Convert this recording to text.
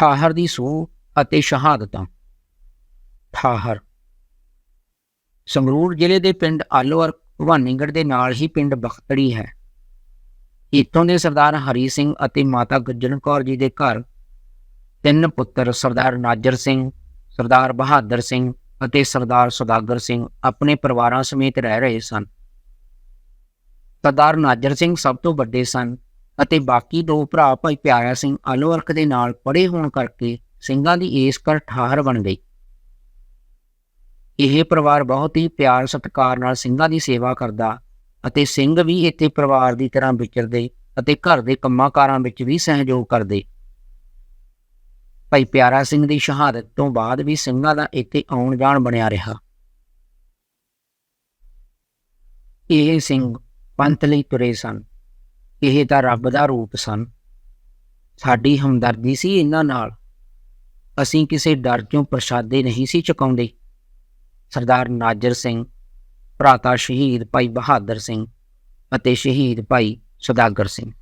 ਠਾਹਰ ਦੀ ਸੂਹ ਅਤੇ ਸ਼ਹਾਦਤਾਂ। ਠਾਹਰ। ਸੰਗਰੂਰ ਜ਼ਿਲ੍ਹੇ ਦੇ ਪਿੰਡ ਆਲੋਵਰ ਭਵਾਨੀਗੜ੍ਹ ਦੇ ਨਾਲ ਹੀ ਪਿੰਡ ਬਖਤੜੀ ਹੈ। ਇੱਥੋਂ ਦੇ ਸਰਦਾਰ ਹਰੀ ਸਿੰਘ ਅਤੇ ਮਾਤਾ ਗੱਜਣ ਕੌਰ ਜੀ ਦੇ ਘਰ ਤਿੰਨ ਪੁੱਤਰ ਸਰਦਾਰ ਨਾਜਰ ਸਿੰਘ, ਸਰਦਾਰ ਬਹਾਦਰ ਸਿੰਘ ਅਤੇ ਸਰਦਾਰ ਸੁਦਾਗਰ ਸਿੰਘ ਆਪਣੇ ਪਰਿਵਾਰਾਂ ਸਮੇਤ ਰਹਿ ਰਹੇ ਸਨ। ਸਰਦਾਰ ਨਾਜਰ ਸਿੰਘ ਸਭ ਤੋਂ ਵੱਡੇ ਸਨ ਅਤੇ ਬਾਕੀ ਦੋ ਭਰਾ ਭਾਈ ਪਿਆਰਾ ਸਿੰਘ ਆਲੋਵਰਕ ਦੇ ਨਾਲ ਪੜ੍ਹੇ ਹੋਣ ਕਰਕੇ ਸਿੰਘਾਂ ਦੀ ਏਸ ਕਰ ਠਾਹਰ ਬਣ ਗਈ। ਇਹ ਪਰਿਵਾਰ ਬਹੁਤ ਹੀ ਪਿਆਰ ਸਤਿਕਾਰ ਨਾਲ ਸਿੰਘਾਂ ਦੀ ਸੇਵਾ ਕਰਦਾ ਅਤੇ ਸਿੰਘ ਵੀ ਇੱਥੇ ਪਰਿਵਾਰ ਦੀ ਤਰ੍ਹਾਂ ਵਿਚਰਦੇ ਅਤੇ ਘਰ ਦੇ ਕੰਮਾਂ-ਕਾਰਾਂ ਵਿੱਚ ਵੀ ਸਹਿਯੋਗ ਕਰਦੇ। ਭਾਈ ਪਿਆਰਾ ਸਿੰਘ ਦੀ ਸ਼ਹਾਦਤ ਤੋਂ ਬਾਅਦ ਵੀ ਸਿੰਘਾਂ ਦਾ ਇੱਥੇ ਆਉਣ ਜਾਣ ਬਣਿਆ ਰਿਹਾ। ਇਹ ਸਿੰਘ ਪੰਥ ਲਈ ਤੁਰੇ ਸਨ। ਇਹ ਤਾਂ ਰੱਬ ਦਾ ਰੂਪ ਸਨ। ਸਾਡੀ ਹਮਦਰਦੀ ਸੀ ਇਹਨਾਂ ਨਾਲ। ਅਸੀਂ ਕਿਸੇ ਡਰ ਚੋਂ ਪ੍ਰਸ਼ਾਦੇ ਨਹੀਂ ਸੀ ਚੁਕਾਉਂਦੇ। ਸਰਦਾਰ ਨਾਜਰ ਸਿੰਘ, ਭਰਾਤਾ ਸ਼ਹੀਦ ਭਾਈ ਬਹਾਦਰ ਸਿੰਘ ਅਤੇ ਸ਼ਹੀਦ ਭਾਈ ਸੁਦਾਗਰ ਸਿੰਘ।